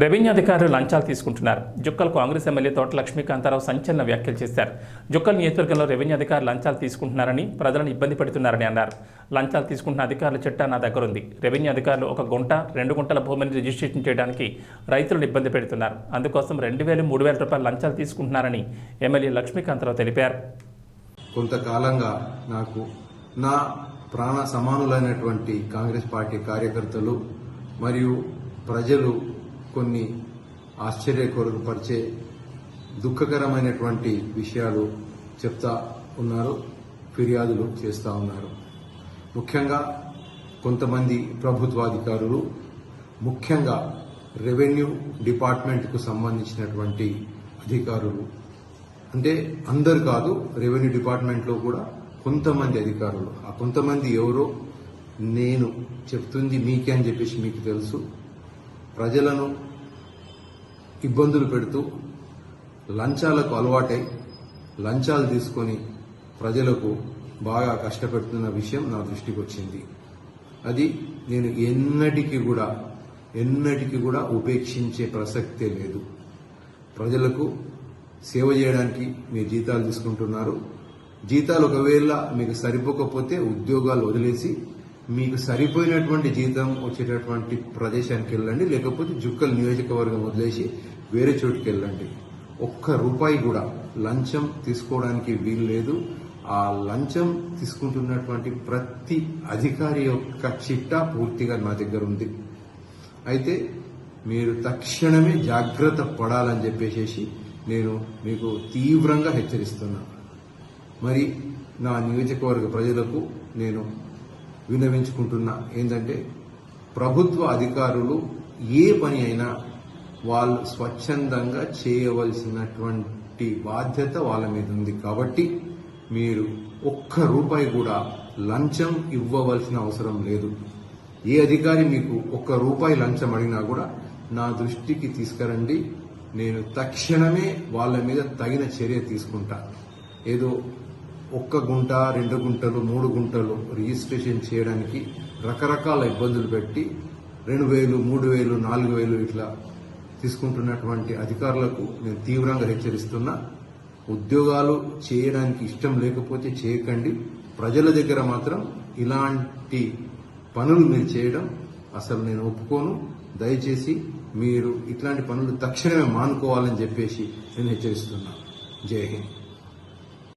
Revenue అధికారులు లంచాలు తీసుకుంటున్నారు. జుక్కల్ కాంగ్రెస్ ఎమ్మెల్యే తోట లక్ష్మీకాంతారావు సంచలన వ్యాఖ్యలు చేశారు. జుక్కల్ నియోజకవర్గంలో రెవెన్యూ అధికారులు లంచాలు తీసుకుంటున్నారని ప్రజలను ఇబ్బంది పెడుతున్నారని అన్నారు. లంచాలు తీసుకుంటున్న అధికారుల చిట్టా నా దగ్గర ఉంది రెవెన్యూ అధికారులు ఒక గుంట రెండు గుంటల భూమిని రిజిస్ట్రేషన్ చేయడానికి రైతులను ఇబ్బంది పెడుతున్నారు. అందుకోసం రెండు వేలు మూడు వేల రూపాయలు లంచాలు తీసుకుంటున్నారని ఎమ్మెల్యే లక్ష్మీకాంతారావు తెలిపారు. కొంతకాలంగా నాకు నా ప్రాణ సమానులైనటువంటి కాంగ్రెస్ పార్టీ కార్యకర్తలు మరియు ప్రజలు కొన్ని ఆశ్చర్యపరిచే దుఃఖకరమైనటువంటి విషయాలు చెప్తా ఉన్నారు ఫిర్యాదులు చేస్తూ ఉన్నారు. ముఖ్యంగా కొంతమంది ప్రభుత్వాధికారులు ముఖ్యంగా రెవెన్యూ డిపార్ట్మెంట్కు సంబంధించినటువంటి అధికారులు. అంటే అందరు కాదు రెవెన్యూ డిపార్ట్మెంట్లో కూడా కొంతమంది అధికారులు. ఆ కొంతమంది ఎవరో నేను చెప్తుంది మీకే అని చెప్పేసి మీకు తెలుసు. ప్రజలను ఇబ్బందులు పెడుతూ లంచాలకు అలవాటై లంచాలు తీసుకొని ప్రజలకు బాగా కష్టపెడుతున్న విషయం నా దృష్టికి వచ్చింది. అది నేను ఎన్నటికీ కూడా ఎన్నటికీ కూడా ఉపేక్షించే ప్రసక్తే లేదు. ప్రజలకు సేవ చేయడానికి మీరు జీతాలు తీసుకుంటున్నారు. జీతాలు ఒకవేళ మీకు సరిపోకపోతే ఉద్యోగాలు వదిలేసి మీకు సరిపోయినటువంటి జీతం వచ్చేటటువంటి ప్రదేశానికి వెళ్ళండి లేకపోతే జుక్కల్ నియోజకవర్గం వదిలేసి వేరే చోటుకి వెళ్ళండి. ఒక్క రూపాయి కూడా లంచం తీసుకోవడానికి వీలు లేదు. ఆ లంచం తీసుకుంటున్నటువంటి ప్రతి అధికారి యొక్క చిట్టా పూర్తిగా నా దగ్గర ఉంది. అయితే మీరు తక్షణమే జాగ్రత్త పడాలని చెప్పేసి నేను మీకు తీవ్రంగా హెచ్చరిస్తున్నా. మరి నా నియోజకవర్గ ప్రజలకు నేను వినవించుకుంటున్నా ఏంటంటే ప్రభుత్వ అధికారులు ఏ పని అయినా వాళ్ళు స్వచ్ఛందంగా చేయవలసినటువంటి బాధ్యత వాళ్ళ మీద ఉంది. కాబట్టి మీరు ఒక్క రూపాయి కూడా లంచం ఇవ్వవలసిన అవసరం లేదు. ఏ అధికారి మీకు ఒక్క రూపాయి లంచం అడిగినా కూడా నా దృష్టికి తీసుకురండి నేను తక్షణమే వాళ్ళ మీద తగిన చర్య తీసుకుంటా. ఏదో ఒక్క గుంట రెండు గుంటలు మూడు గుంటలు రిజిస్ట్రేషన్ చేయడానికి రకరకాల ఇబ్బందులు పెట్టి రెండు వేలు మూడు వేలు నాలుగు వేలు ఇట్లా తీసుకుంటున్నటువంటి అధికారులకు నేను తీవ్రంగా హెచ్చరిస్తున్నా. ఉద్యోగాలు చేయడానికి ఇష్టం లేకపోతే చేయకండి. ప్రజల దగ్గర మాత్రం ఇలాంటి పనులు మీరు చేయడం అసలు నేను ఒప్పుకోను. దయచేసి మీరు ఇట్లాంటి పనులు తక్షణమే మానుకోవాలని చెప్పేసి నేను హెచ్చరిస్తున్నా. జై హింద్.